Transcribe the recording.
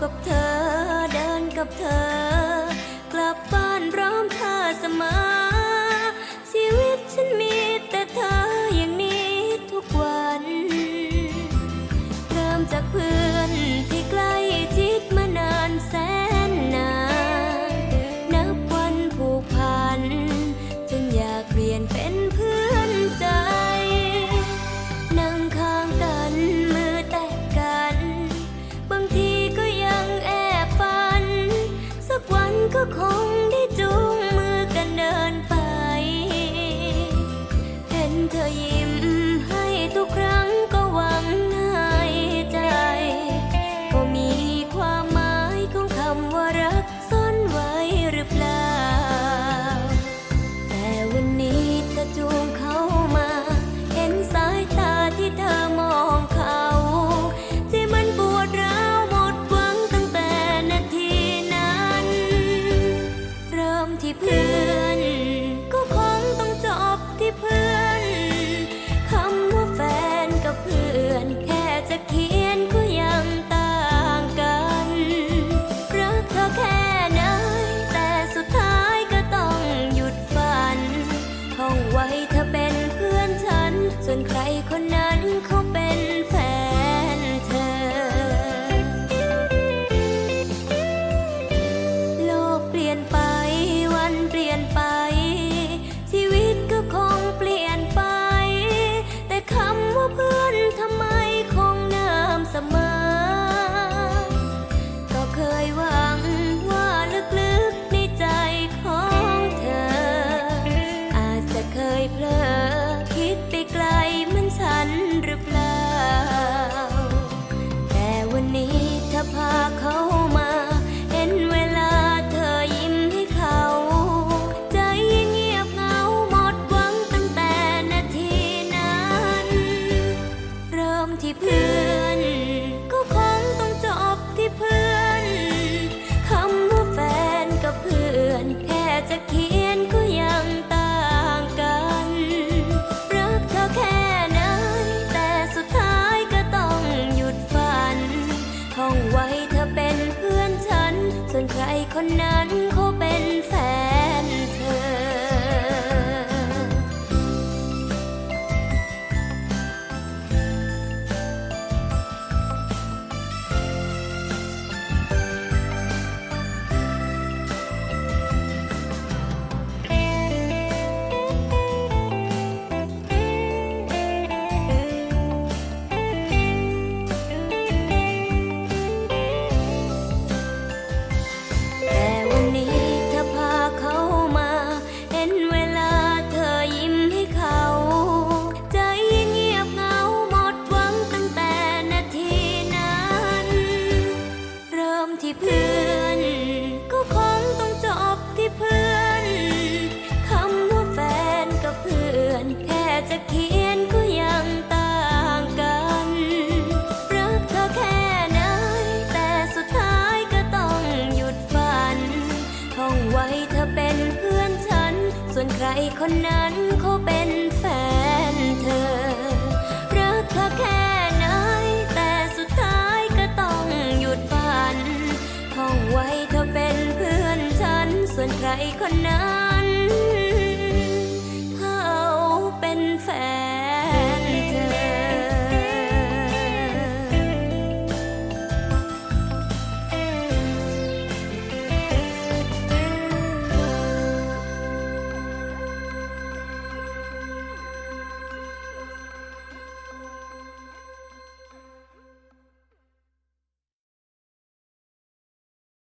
กับเธอ เดินกับเธอ กลับบ้านพร้อมเธอเสมอ เธอเป็นเพื่อนฉัน ส่วนใครคนนั้นเขาเป็นแฟน องไว้เธอเป็นเพื่อนฉัน ส่วนใครคนนั้นเขาเป็นแฟนเธอ รักเธอแค่ไหน แต่สุดท้ายก็ต้องหยุดฝันห้องไว้เธอเป็นเพื่อนฉัน ส่วนใครคนนั้น